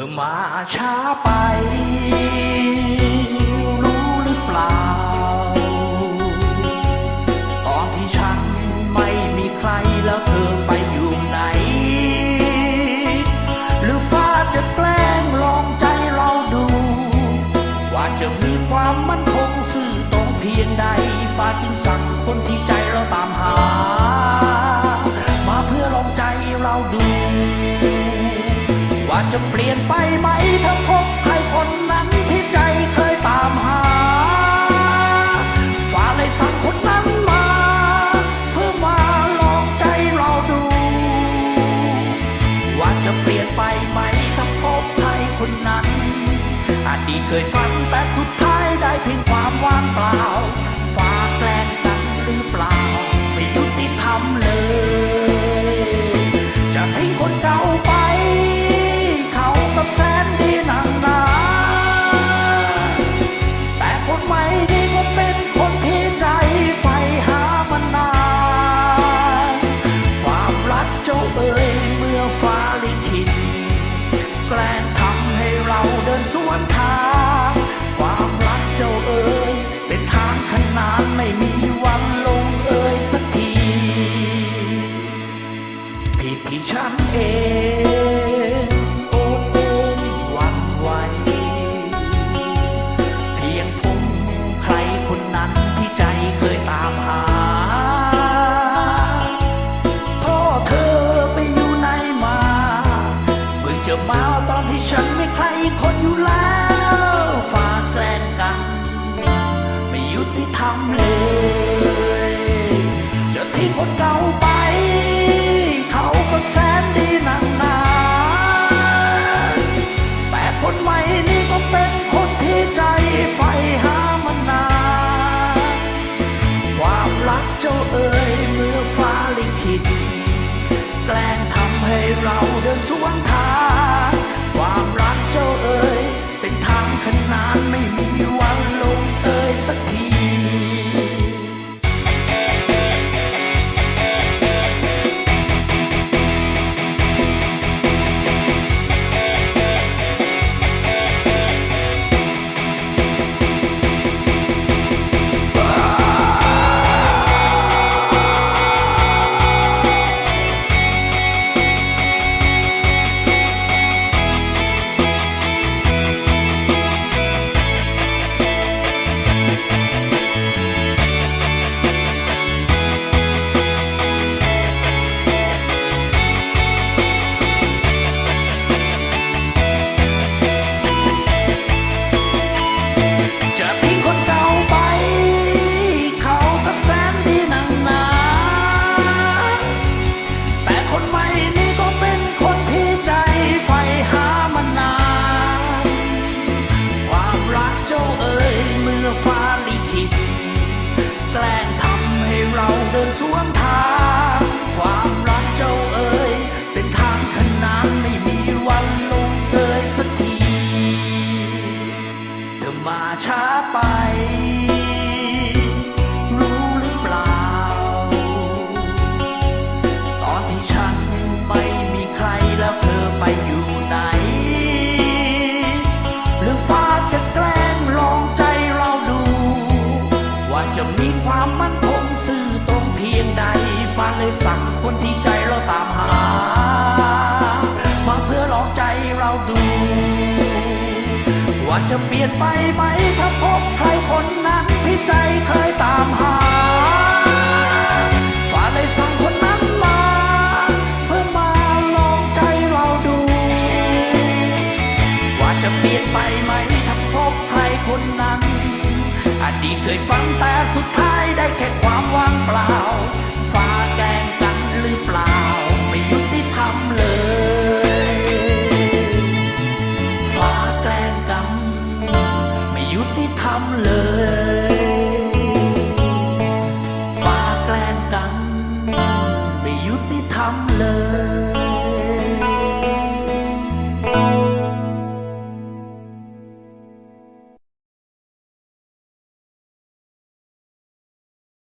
ธอมาช้าไป รู้หรือเปล่า ตอนที่ฉันไม่มีใครแล้วเธอไปอยู่ไหน หรือฟ้าจะแกล้งลองใจเราดู ว่าจะมีความมั่นคงซื่อตรงเพียงใด ฟ้าจึงสั่งคนที่ใจเราตามหา มาเพื่อลองใจเราดู ว่าจะเปลี่ยนไปไหมถ้าพบใครคนนั้นที่ใจเคยตามหาฟ้าเลยสั่งคนนั้นมา เพื่อมาลองใจเราดู ว่าจะเปลี่ยนไปไหมถ้าพบใครคนนั้นอดีตเคยฝันแต่สุดท้ายได้เพียงความว่างเปล่าฟ้าแกล้งกันหรือเปล่า ไม่ยุติธรรมเลย นานไม่มีวันลงเอ่ยสักที ผิดที่ฉันเอง เราเดินสวนทาง ความรักเจ้าเอ๋ยเป็นทางขนาน สั่งคนที่ใจเราตามหา มาเพื่อลองใจเราดู ว่าจะเปลี่ยนไปไหมถ้าพบใครคนนั้นที่ใจเคยตามหาฟ้าเลยสั่งคนนั้นมา เพื่อมาลองใจเราดู ว่าจะเปลี่ยนไปไหมถ้าพบใครคนนั้นอดีตเคยฝันแต่สุดท้ายได้แค่ความว่างเปล่า ยุติธรรมเลย